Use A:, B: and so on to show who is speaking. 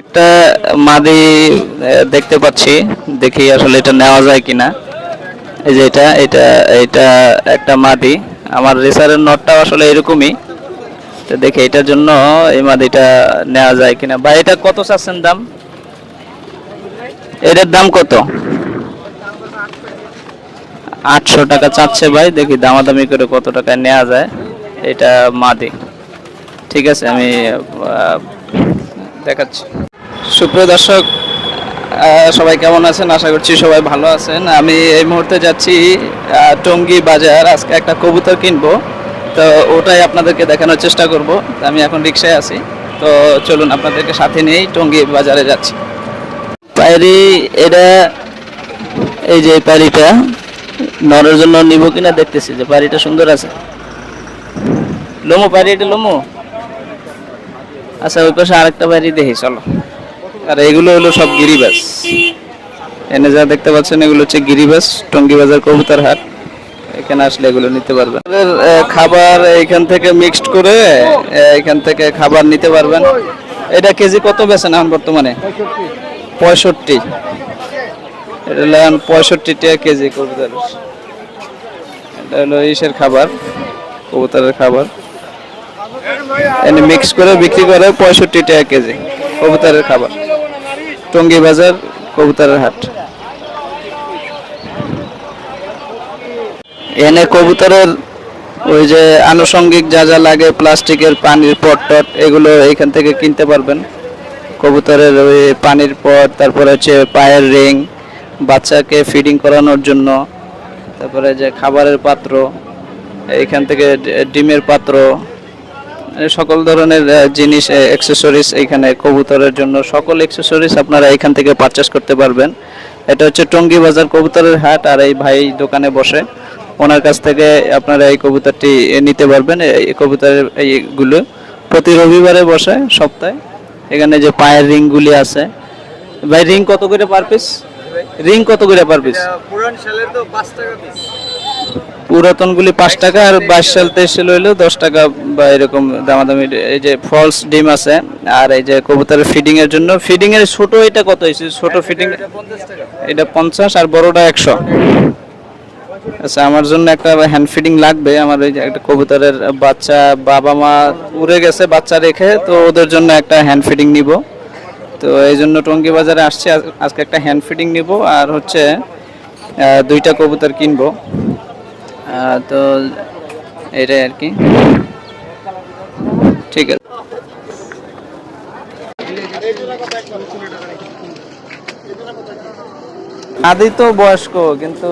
A: একটা মাদি দেখতে পাচ্ছি, দেখি আসলে এটা নেওয়া যায় কিনা। এই যে এটা এটা এটা একটা মাদি। আমার রেসারের আসলে এরকমই। এটার জন্য এই মাদিটা নেওয়া যায় কিনা। ভাই, এটা কত চাচ্ছেন দাম? এটার দাম কত? আটশো টাকা চাচ্ছে ভাই। দেখি দামাদামি করে কত টাকায় নেওয়া যায়। এটা মাদি। ঠিক আছে, আমি দেখাচ্ছি। সুপ্রিয় দর্শক সবাই কেমন আছেন? আশা করছি সবাই ভালো আছেন। আমি এই মুহূর্তে যাচ্ছি টঙ্গী বাজার। আজকে একটা কবুতর কিনবো। তো ওটাই আপনাদেরকে দেখানোর চেষ্টা করব। আমি এখন রিক্সায় আছি। তো চলুন, আপনাদেরকে সাথে নিয়েই টঙ্গী বাজারে যাচ্ছি। পায়রি, এটা এই যে পায়রিটা নরের জন্য নিব কিনা দেখতেছি যে পায়রিটা সুন্দর আছে। লোমো, পায়রি এটা লোমো? আচ্ছা ওই পাশে আরেকটা বাড়ি দেখি, চলো। আর এগুলো হলো সব গিরিবাস। এনে যা দেখতে পাচ্ছেন এগুলো হচ্ছে গিরিবাস টঙ্গি বাজার কবুতর হাট। এখানে আসলে এগুলো নিতে পারবেন। খাবার এখান থেকে মিক্সড করে এখান থেকে খাবার নিতে পারবেন। এটা কেজি কত বেছেন এখন বর্তমানে? পঁয়ষট্টি। এটা পঁয়ষট্টি টাকা কেজি কবুতরের এটা হলো ইসের খাবার, কবুতরের খাবার। এনে মিক্স করে বিক্রি করে পঁয়ষট্টি টাকা কেজি কবুতরের খাবার। টঙ্গী বাজার কবুতরের হাট। এনে কবুতরের ওই যে আনুষঙ্গিক যা যা লাগে, প্লাস্টিকের পানির পট টট, এগুলো এখান থেকে কিনতে পারবেন। কবুতরের ওই পানির পট, তারপরে হচ্ছে পায়ের রিং, বাচ্চাকে ফিডিং করানোর জন্য, তারপরে যে খাবারের পাত্র, এইখান থেকে ডিমের পাত্র সকল ধরনের জিনিস অ্যাক্সেসরিজ এখানে কবুতরের জন্য। সকল অ্যাক্সেসরিজ আপনারা এখান থেকে পারচেস করতে পারবেন। এটা হচ্ছে টঙ্গী বাজার কবুতরের হাট, আর এই ভাই দোকানে বসে। ওনার কাছ থেকে আপনারা এই কবুতরটি নিতে পারবেন এই কবুতরের এইগুলো। প্রতি রবিবারে বসে, সপ্তাহে। এখানে যে পায়ের রিংগুলি আছে। ভাই, রিং কত করে পার পিস রিং কত করে পার পিস
B: পুরান সালের তো পাঁচ টাকা পিস
A: পুরাতনগুলি পাঁচ টাকা আর বাইশ সাল তেইশ সাল হইলেও দশ টাকা বা এরকম দামাদামি। এই যে ফলস ডিম আছে আর এই যে কবুতরের ফিডিং এর জন্য। ফিডিং এর ছোট এটা কত হয়েছে? ছোট ফিডিং এটা পঞ্চাশ আর বড়টা একশো। আচ্ছা আমার জন্য একটা হ্যান্ড ফিডিং লাগবে। আমার ওই যে একটা কবুতরের বাচ্চা বাবা মা উড়ে গেছে বাচ্চা রেখে তো ওদের জন্য একটা হ্যান্ড ফিডিং নিব। তো এই জন্য টঙ্গী বাজারে আসছি আজকে একটা হ্যান্ড ফিডিং নিব। আর হচ্ছে দুইটা কবুতর কিনবো। তো এটাই আর কি। ঠিক আছে। আদি তো বয়স্ক কিন্তু